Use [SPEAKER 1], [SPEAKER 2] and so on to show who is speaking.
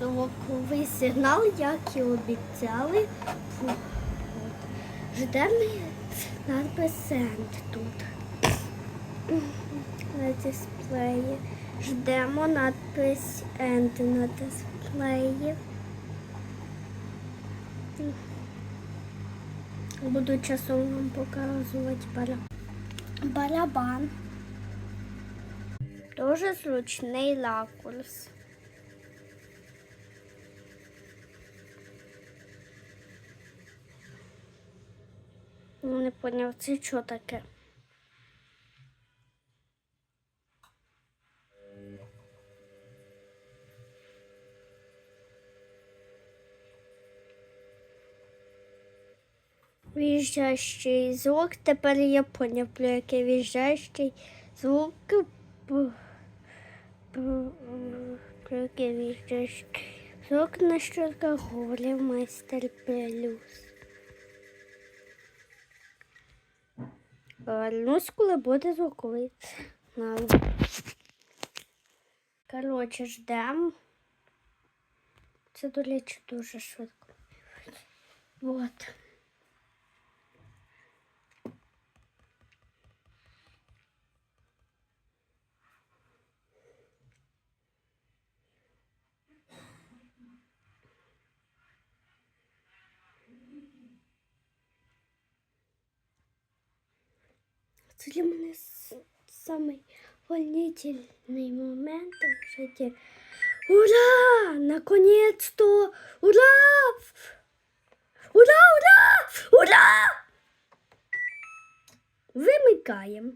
[SPEAKER 1] звуковий сигнал, як і обіцяли. Ждемо надпис Send тут. На дисплеї. Ждемо надпис End на дисплеї. Буду часом вам показувати барабан. барабан. Дуже зручний ракурс. Не поняв, це що таке? В'їжджаючий звук, тепер я поняв, про який в'їжджаючий звук. Про який в'їжджаючий звук на щотках говорив майстер Плюс. Повернусь, коли буде звуковий. Коротше, ждемо. Це, до речі, дуже швидко. Вот. Для мене самий вольнительний момент в житті. Ура! Наконец-то! Ура! Ура! Ура! Ура! Вимикаємо.